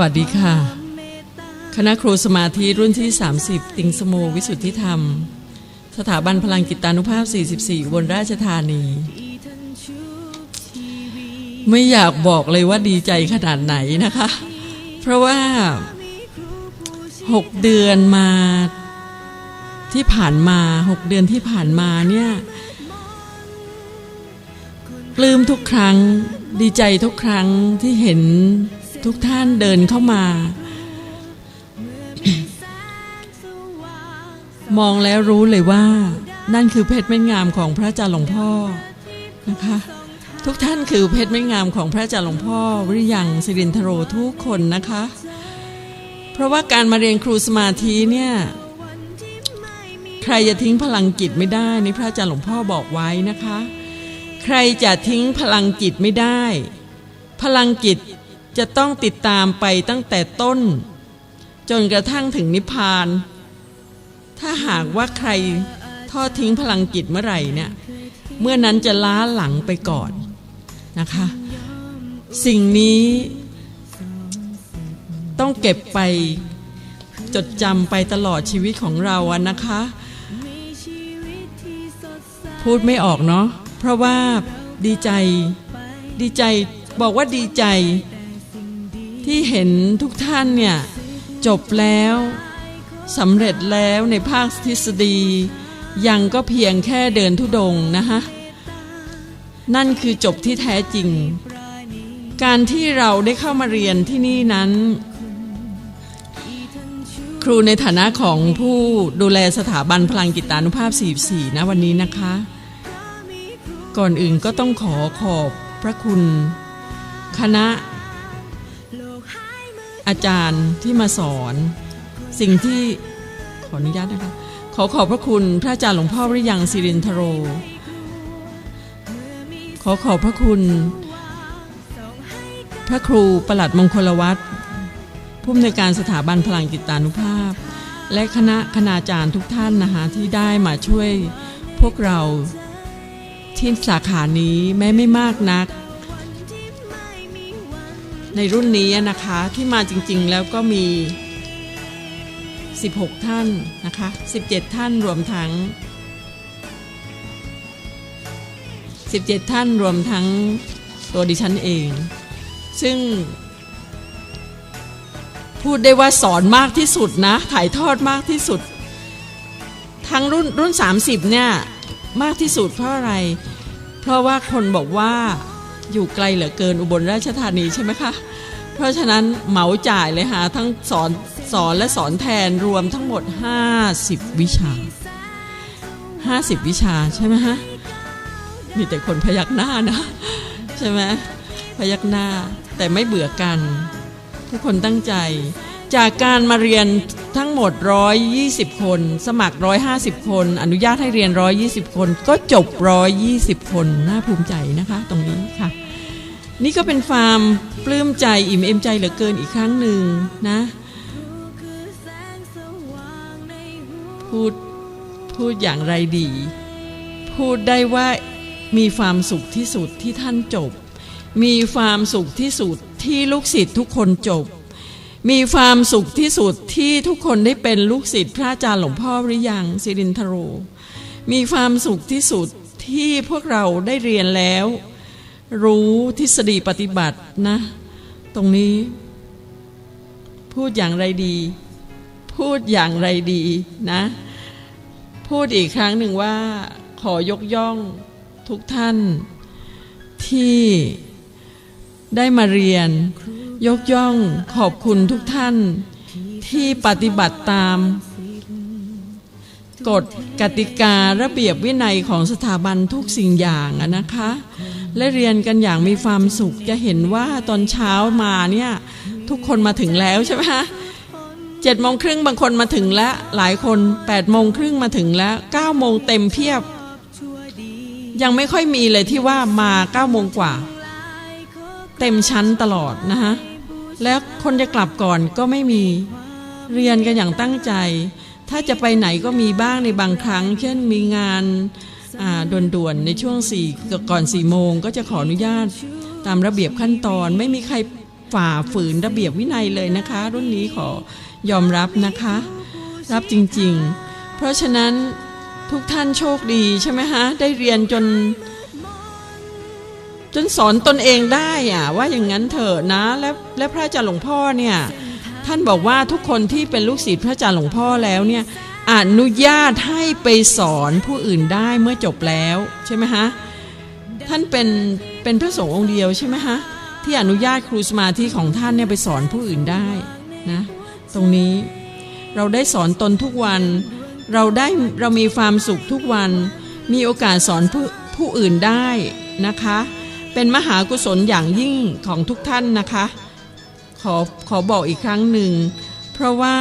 วัสดีค่ะ คณะครูสมาธิรุ่นที่ 30 ติงสโมวิสุทธิธรรม สถาบันพลังกิตานุภาพ 44 อุบนราชธานี ไม่อยากบอกเลยว่าดีใจขนาดไหนนะคะ เพราะว่า 6 เดือนมาที่ผ่านมา 6 เดือนที่ผ่านมาเนี่ยปลื้มทุกครั้งดีใจทุกครั้งที่เห็น ทุกท่านเดินเข้ามา มองแล้วรู้เลยว่า นั่นคือเพชรเม็ดงามของพระอาจารย์หลวงพ่อนะคะทุกท่านคือเพชรเม็ดงามของพระอาจารย์หลวงพ่อวิริยังสิรินทโรทุกคนนะคะ เพราะว่าการมาเรียนครูสมาธิเนี่ยใครจะทิ้งพลังจิตไม่ได้นี่พระอาจารย์หลวงพ่อบอกไว้นะคะ ใครจะทิ้งพลังจิตไม่ได้ พลังจิต จะต้องติดตามไปตั้งแต่ต้น จนกระทั่งถึงนิพพาน ถ้าหากว่าใครทอดทิ้งพลังจิตเมื่อไหร่เนี่ย เมื่อนั้นจะล้าหลังไปก่อนนะคะ สิ่งนี้ต้องเก็บไปจดจำไปตลอดชีวิตของเราอะนะคะ พูดไม่ออกเนาะเพราะว่าดีใจดีใจบอกว่าดีใจ ที่เห็นทุกท่านเนี่ย จบแล้วสำเร็จแล้วในภาคทฤษฎี ยังก็เพียงแค่เดินทุดงนะคะนั่นคือจบที่แท้จริง การที่เราได้เข้ามาเรียนที่นี่นั้น ครูในฐานะของผู้ดูแลสถาบันพลังกิตานุภาพ 44 นะวันนี้นะคะ ก่อนอื่นก็ต้องขอขอบพระคุณ คณะ อาจารย์ที่มาสอน สิ่งที่ขออนุญาตนะคะขอขอบพระคุณพระอาจารย์หลวงพ่อวิริยังสิรินทโร ขอขอบพระคุณ พระครูประหลัดมงคลวัฒน์ผู้อำนวยการสถาบันพลังกิตานุภาพ และคณะคณาจารย์ทุกท่านนะคะที่ได้มาช่วยพวกเราที่สาขานี้แม้ไม่มากนัก ในรุ่นนี้นะคะที่มาจริงๆแล้วก็มี 16 ท่านนะคะ 17 ท่านรวมทั้ง 17 ท่านรวมทั้งตัวดิฉันเอง ซึ่ง พูดได้ว่าสอนมากที่สุดนะ ถ่ายทอดมากที่สุด ทั้งรุ่นรุ่น 30 เนี่ย มากที่สุดเพราะอะไร เพราะว่าคนบอกว่า อยู่ไกลเหลือเกินอุบลราชธานีใช่ไหมคะ เพราะฉะนั้นเหมาจ่ายเลยหาทั้งสอนสอนและสอนแทนรวมทั้งหมด 50 วิชา 50 วิชาใช่ไหมฮะมีแต่คนพยักหน้านะ ใช่ไหมพยักหน้าแต่ไม่เบื่อกัน ทุกคนตั้งใจ จากการมาเรียนทั้งหมด 120 คน สมัคร 150 คน อนุญาตให้เรียน 120 คน ก็จบ 120 คน น่าภูมิใจนะคะ ตรงนี้ นี่ก็เป็นฟาร์มปลื้มใจอิ่มเอมใจเหลือเกินอีกครั้งหนึ่งนะ พูดพูดอย่างไรดี พูดได้ว่ามีความสุขที่สุดที่ท่านจบ มีความสุขที่สุดที่ลูกศิษย์ทุกคนจบ มีความสุขที่สุดที่ทุกคนได้เป็นลูกศิษย์พระอาจารย์หลวงพ่อหรือยังสิรินทโร มีความสุขที่สุดที่พวกเราได้เรียนแล้ว รู้ทฤษฎีปฏิบัตินะ ตรงนี้ พูดอย่างไรดี พูดอย่างไรดีนะ พูดอีกครั้งหนึ่งว่า ขอยกย่องทุกท่าน ที่ได้มาเรียน ยกย่องขอบคุณทุกท่าน ที่ปฏิบัติตาม กฎกติการะเบียบวินัยของสถาบันทุกสิ่งอย่างอะนะคะ และเรียนกันอย่างมีความสุขจะเห็นว่าตอนเช้ามาเนี่ยทุกคนมาถึงแล้วใช่ไหมเจ็ดโมงครึ่งบางคนมาถึงแล้วหลายคนแปดโมงครึ่งมาถึงแล้วเก้าโมงเต็มเพียบ ยังไม่ค่อยมีเลยที่ว่ามาเก้าโมงกว่า เต็มชั้นตลอดนะคะแล้วคนจะกลับก่อนก็ไม่มีเรียนกันอย่างตั้งใจ ถ้าจะไปไหนก็มีบ้างในบางครั้ง เช่นมีงานด่วนๆในช่วงสี่ก่อนสี่โมงก็จะขออนุญาตตามระเบียบขั้นตอน ไม่มีใครฝ่าฝืนระเบียบวินัยเลยนะคะ รุ่นนี้ขอยอมรับนะคะ รับจริงๆ เพราะฉะนั้นทุกท่านโชคดีใช่ไหมฮะ ได้เรียนจน จนสอนตนเองได้อะว่าอย่างนั้นเถอะนะ และและพระอาจารย์หลวงพ่อเนี่ย ท่านบอกว่าทุกคนที่เป็นลูกศิษย์พระอาจารย์หลวงพ่อแล้วเนี่ยอนุญาตให้ไปสอนผู้อื่นได้เมื่อจบแล้วใช่ไหมฮะท่านเป็นเป็นพระสงฆ์องค์เดียวใช่ไหมฮะที่อนุญาตครูสมาธิของท่านเนี่ยไปสอนผู้อื่นได้นะตรงนี้เราได้สอนตนทุกวัน เราได้เรามีความสุขทุกวัน มีโอกาสสอนผู้ผู้อื่นได้นะคะ เป็นมหากุศลอย่างยิ่งของทุกท่านนะคะ ขอขอบอกอีกครั้งหนึ่ง เพราะว่า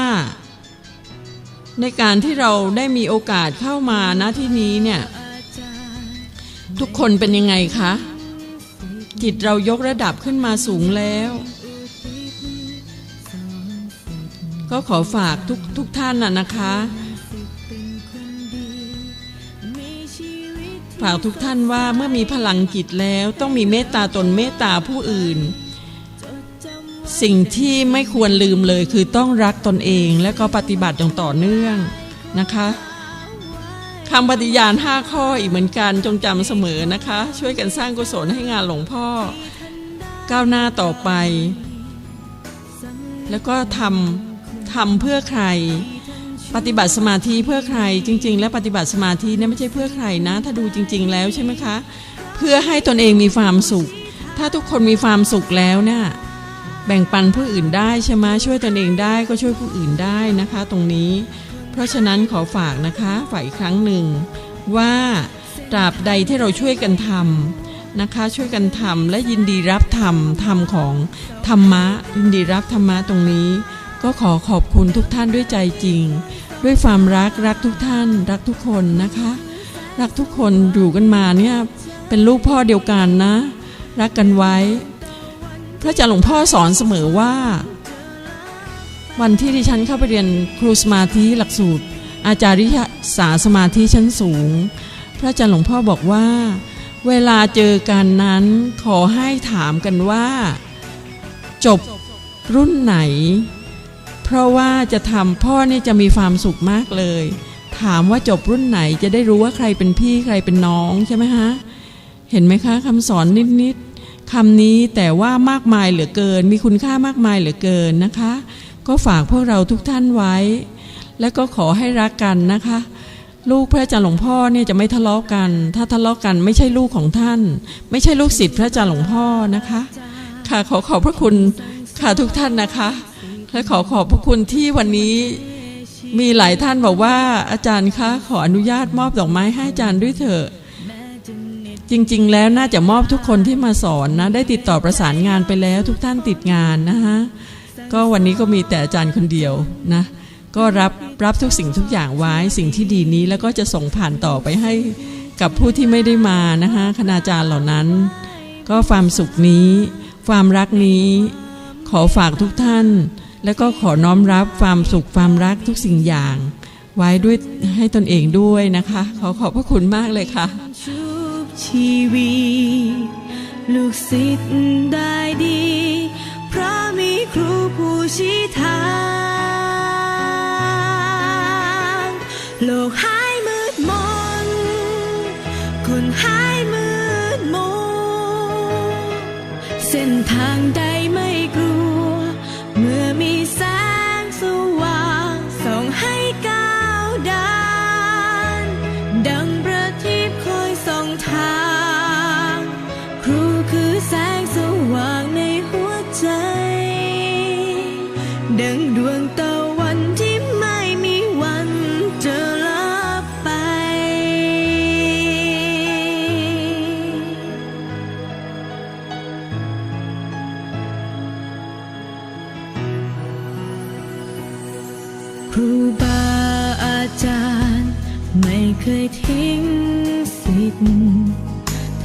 ในการที่เราได้มีโอกาสเข้ามาณที่นี้เนี่ย ทุกคนเป็นยังไงคะ จิตเรายกระดับขึ้นมาสูงแล้ว ก็ขอฝากทุกทุกท่านน่ะนะคะฝากทุกท่านว่าเมื่อมีพลังจิตแล้วต้องมีเมตตาตนเมตตาผู้อื่น สิ่งที่ไม่ควรลืมเลยคือต้องรักตนเองและก็ปฏิบัติอย่างต่อเนื่องนะคะคำปฏิญาณห้าข้ออีกเหมือนกันจงจำเสมอนะคะ ช่วยกันสร้างกุศลให้งานหลวงพ่อ ก้าวหน้าต่อไป แล้วก็ทำทำเพื่อใคร ปฏิบัติสมาธิเพื่อใครจริง ๆ แล้วปฏิบัติสมาธิเนี่ยไม่ใช่เพื่อใครนะ ถ้าดูจริง ๆ แล้วใช่ไหมคะ เพื่อให้ตนเองมีความสุข ถ้าทุกคนมีความสุขแล้วเนี่ย แบ่งปันผู้อื่นได้ใช่ไหมช่วยตนเองได้ก็ช่วยผู้อื่นได้นะคะตรงนี้ เพราะฉะนั้นขอฝากนะคะฝากอีกครั้งหนึ่งว่าตราบใดที่เราช่วยกันทำนะคะช่วยกันทำและยินดีรับธรรมธรรมของธรรมะ ยินดีรับธรรมะตรงนี้ ก็ขอขอบคุณทุกท่านด้วยใจจริง ด้วยความรักรักทุกท่าน รักทุกคนนะคะ รักทุกคนอยู่กันมาเนี่ยเป็นลูกพ่อเดียวกันนะ รักกันไว้ พระอาจารย์หลวงพ่อสอนเสมอว่า วันที่ดิฉันเข้าไปเรียนครูสมาธิหลักสูตร อาจาริยสาสมาธิชั้นสูง พระอาจารย์หลวงพ่อบอกว่า เวลาเจอกันนั้นขอให้ถามกันว่า จบรุ่นไหน เพราะว่าจะทำพ่อเนี่ยจะมีความสุขมากเลย ถามว่าจบรุ่นไหนจะได้รู้ว่าใครเป็นพี่ใครเป็นน้องใช่ไหมฮะเห็นไหมคะคำสอนนิดๆ คำนี้แต่ว่ามากมายเหลือเกิน มีคุณค่ามากมายเหลือเกินนะคะ ก็ฝากพวกเราทุกท่านไว้ และก็ขอให้รักกันนะคะ ลูกพระอาจารย์หลวงพ่อเนี่ยจะไม่ทะเลาะกัน ถ้าทะเลาะกันไม่ใช่ลูกของท่าน ไม่ใช่ลูกศิษย์พระอาจารย์หลวงพ่อนะคะ ค่ะขอขอบพระคุณค่ะทุกท่านนะคะ และขอขอบพระคุณที่วันนี้มีหลายท่านบอกว่าอาจารย์คะขออนุญาตมอบดอกไม้ให้อาจารย์ด้วยเถอะ จริง ๆ แล้วน่าจะมอบทุกคนที่มาสอนนะ ได้ติดต่อประสานงานไปแล้วทุกท่านติดงานนะคะ ก็วันนี้ก็มีแต่อาจารย์คนเดียวนะ ก็รับรับทุกสิ่งทุกอย่างไว้สิ่งที่ดีนี้แล้วก็จะส่งผ่านต่อไปให้กับผู้ที่ไม่ได้มานะคะคณาจารย์เหล่านั้น ก็ความสุขนี้ ความรักนี้ ขอฝากทุกท่าน แล้วก็ขอน้อมรับความสุขความรักทุกสิ่งอย่าง ไว้ด้วยให้ตนเองด้วยนะคะ ขอขอบพระคุณมากเลยค่ะ ชีวีลูกศิษย์ได้ดี เพราะมีครูผู้ชี้ทาง โลกหายมืดมน คนหายมืดมนเส้นทางใด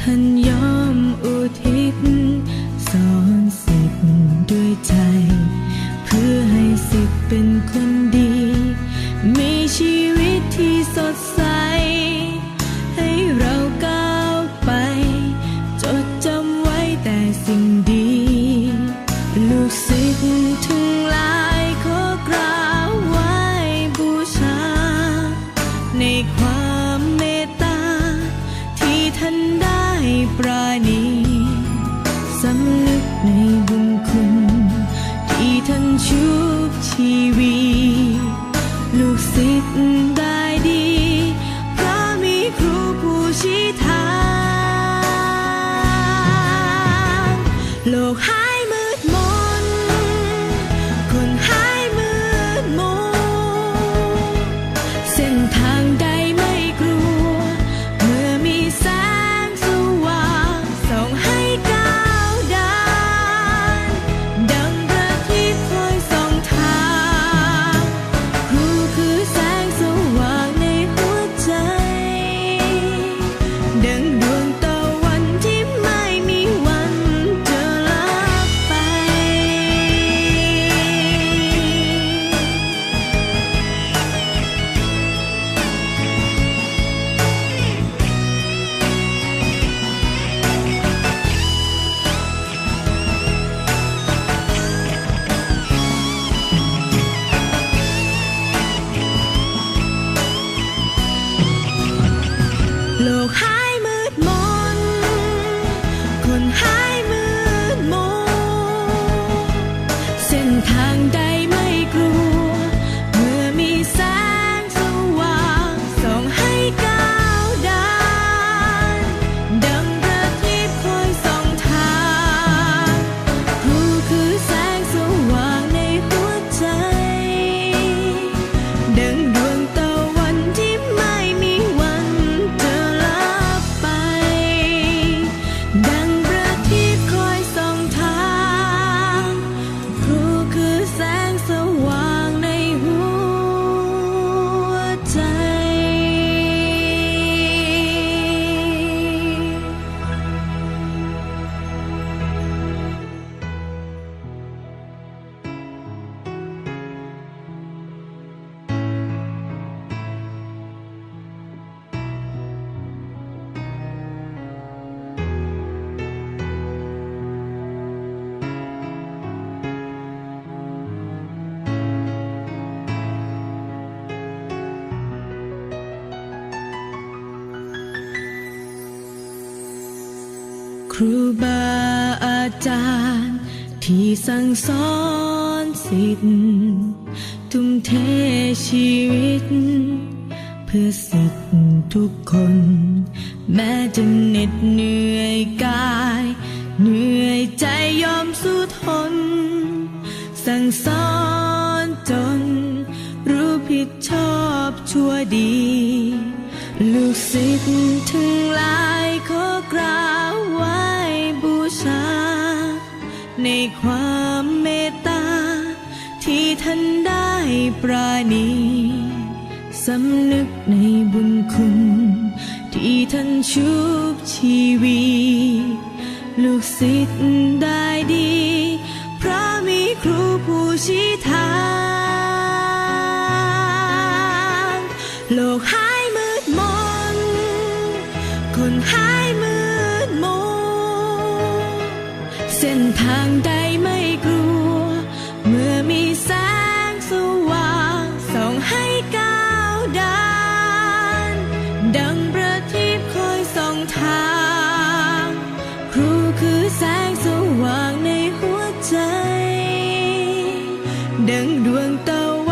很。 ชีวิต จารย์ ที่สั่งสอนสิทธ์ทุ่มเทชีวิต เพื่อสิทธ์ทุกคน แม้จะเหน็ดเหนื่อยกาย เหนื่อยใจยอมสู้ทน สั่งสอนจน รู้ผิดชอบชั่วดี ลูกศิษย์ถึงหลายขอกราบไหว้บูชา ในความเมตตา ที่ท่านได้ปราณีสำนึกในบุญคุณ ที่ท่านชุบชีวีลูกศิษย์ได้ดี พระมีครูผู้ชี้ทาง โลกหา้นทางใดไม่กลัว เมื่อมีแสงสว่างส่องให้ก้าวเดินดังประทีปคอยส่องทาง ครูคือแสงสว่างในหัวใจ ดังดวงตะวัน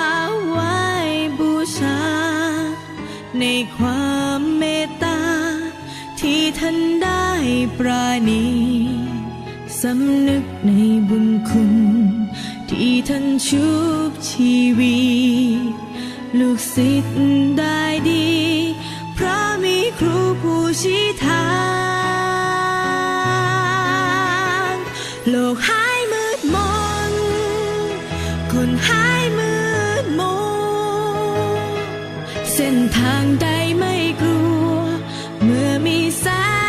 ในความเมตตา ที่ท่านได้ปราณีสำนึกในบุญคุณ ที่ท่านชุบชีวีลูกศิษย์ได้ดี พระมีครูผู้ชี้ เส้นทางใดไม่กลัว เมื่อมีแสง